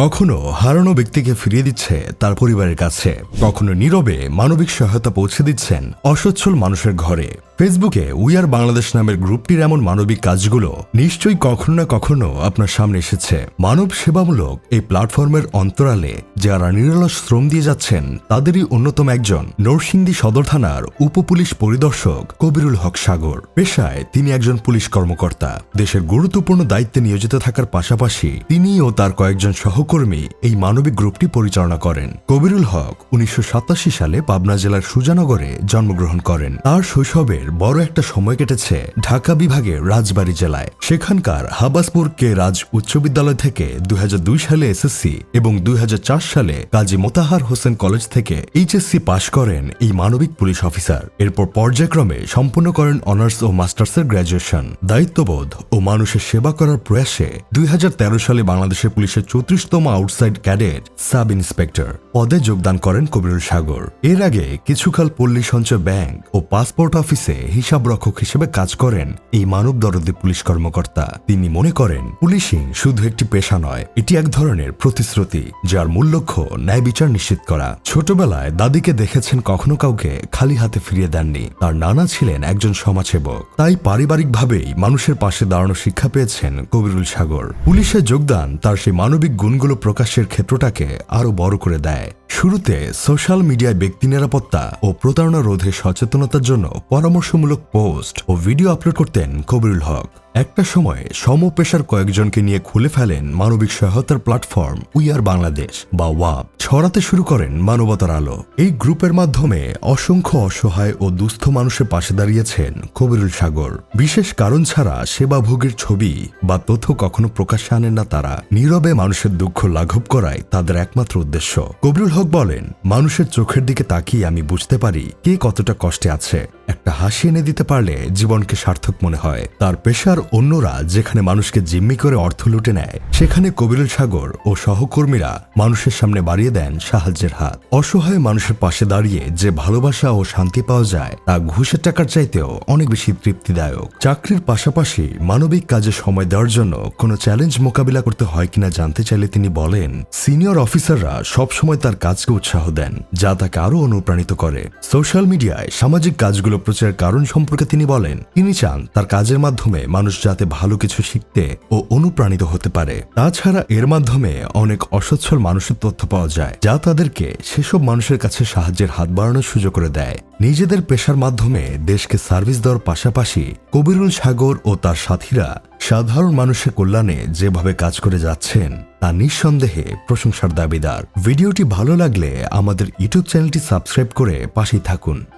কখনো হারানো ব্যক্তিকে ফিরিয়ে দিচ্ছে তার পরিবারের কাছে। কখনো নীরবে মানবিক সহায়তা পৌঁছে দিচ্ছেন অসচ্ছল মানুষের ঘরে। ফেসবুকে উই আর বাংলাদেশ নামের গ্রুপটির এমন মানবিক কাজগুলো নিশ্চয়ই কখনো না কখনো আপনার সামনে এসেছে। মানব সেবামূলক এই প্ল্যাটফর্মের অন্তরালে যারা নিরলস শ্রম দিয়ে যাচ্ছেন, তাদেরই অন্যতম একজন নরসিংদী সদর থানার উপপুলিশ পরিদর্শক কবিরুল হক সাগর। পেশায় তিনি একজন পুলিশ কর্মকর্তা। দেশের গুরুত্বপূর্ণ দায়িত্বে নিয়োজিত থাকার পাশাপাশি তিনি ও তার কয়েকজন সহকর্মী এই মানবিক গ্রুপটি পরিচালনা করেন। কবিরুল হক উনিশশো সাতাশি সালে পাবনা জেলার সুজানগরে জন্মগ্রহণ করেন। তার শৈশবের বড় একটা সময় কেটেছে ঢাকা বিভাগের রাজবাড়ী জেলায়। সেখানকার হাবাসপুর কে রাজ উচ্চ বিদ্যালয় থেকে দুই সালে এসএসসি এবং দুই সালে কাজী মোতাহার হোসেন কলেজ থেকে এইচএসসি পাশ করেন এই মানবিক পুলিশ অফিসার। এরপর পর্যায়ক্রমে সম্পন্ন করেন অনার্স ও মাস্টার্সের গ্র্যাজুয়েশন। দায়িত্ববোধ ও মানুষের সেবা করার প্রয়াসে দুই হাজার তেরো সালে বাংলাদেশের পুলিশের চৌত্রিশতম আউটসাইড ক্যাডেট সাব ইন্সপেক্টর পদে যোগদান করেন কবিরুল সাগর। এর আগে কিছুকাল পল্লী সঞ্চয় ব্যাংক ও পাসপোর্ট অফিসে হিসাব রক্ষক হিসেবে কাজ করেন এই মানব দরদি পুলিশ কর্মকর্তা। তিনি মনে করেন পুলিশিং শুধু একটি পেশা নয়, এটি এক ধরনের প্রতিশ্রুতি, যার মূল লক্ষ্য ন্যায় বিচার নিশ্চিত করা। ছোটবেলায় দাদিকে দেখেছেন কখনো কাউকে খালি হাতে ফিরিয়ে দেননি। তার নানা ছিলেন একজন সমাজসেবক। তাই পারিবারিকভাবেই মানুষের পাশে দাঁড়ানো শিক্ষা পেয়েছেন কবিরুল সাগর। পুলিশে যোগদান তার সেই মানবিক গুণগুলো প্রকাশের ক্ষেত্রটাকে আরও বড় করে দেয়। শুরুতে সোশ্যাল মিডিয়ায় ব্যক্তি নিরাপত্তা ও প্রতারণা রোধে সচেতনতার জন্য পরামর্শমূলক পোস্ট ও ভিডিও আপলোড করতেন কবিরুল হক। একটা সময়ে সমপেশার কয়েকজনকে নিয়ে খুলে ফেলেন মানবিক সহায়তার প্ল্যাটফর্ম উই আর বাংলাদেশ বা ওয়াব। ছড়াতে শুরু করেন মানবতার আলো। এই গ্রুপের মাধ্যমে অসংখ্য অসহায় ও দুস্থ মানুষের পাশে দাঁড়িয়েছেন কবিরুল সাগর। বিশেষ কারণ ছাড়া সেবাভোগের ছবি বা তথ্য কখনো প্রকাশ্যে আনেন না তারা। নীরবে মানুষের দুঃখ লাঘব করাই তাদের একমাত্র উদ্দেশ্য। কবিরুল হক বলেন, মানুষের চোখের দিকে তাকিয়ে আমি বুঝতে পারি কে কতটা কষ্টে আছে। একটা হাসি এনে দিতে পারলে জীবনকে সার্থক মনে হয়। তার পেশার অন্যরা যেখানে মানুষকে জিম্মি করে অর্থ লুটে নেয়, সেখানে কবিরুল সাগর ও সহকর্মীরা মানুষের সামনে বাড়িয়ে দেন সাহায্যের হাত। অসহায় মানুষের পাশে দাঁড়িয়ে যে ভালোবাসা ও শান্তি পাওয়া যায়, তা ঘুষের টাকার চাইতেও অনেক বেশি তৃপ্তিদায়ক। চাকরির পাশাপাশি মানবিক কাজে সময় দেওয়ার জন্য কোনো চ্যালেঞ্জ মোকাবিলা করতে হয় কিনা জানতে চাইলে তিনি বলেন, সিনিয়র অফিসাররা সবসময় তার কাজকে উৎসাহ দেন, যা তাকে আরও অনুপ্রাণিত করে। সোশ্যাল মিডিয়ায় সামাজিক কাজগুলো প্রচারের কারণ সম্পর্কে তিনি বলেন, তিনি চান তার কাজের মাধ্যমে মানুষ যাতে ভালো কিছু শিখতে ও অনুপ্রাণিত হতে পারে। তাছাড়া এর মাধ্যমে অনেক অসচ্ছল মানুষের তথ্য পাওয়া যায়, যা তাদেরকে সেসব মানুষের কাছে সাহায্যের হাত বাড়ানোর সুযোগ করে দেয়। নিজেদের পেশার মাধ্যমে দেশকে সার্ভিস দেওয়ার পাশাপাশি কবিরুল সাগর ও তার সাথীরা সাধারণ মানুষের কল্যাণে যেভাবে কাজ করে যাচ্ছেন, তা নিঃসন্দেহে প্রশংসার দাবিদার। ভিডিওটি ভালো লাগলে আমাদের ইউটিউব চ্যানেলটি সাবস্ক্রাইব করে পাশেই থাকুন।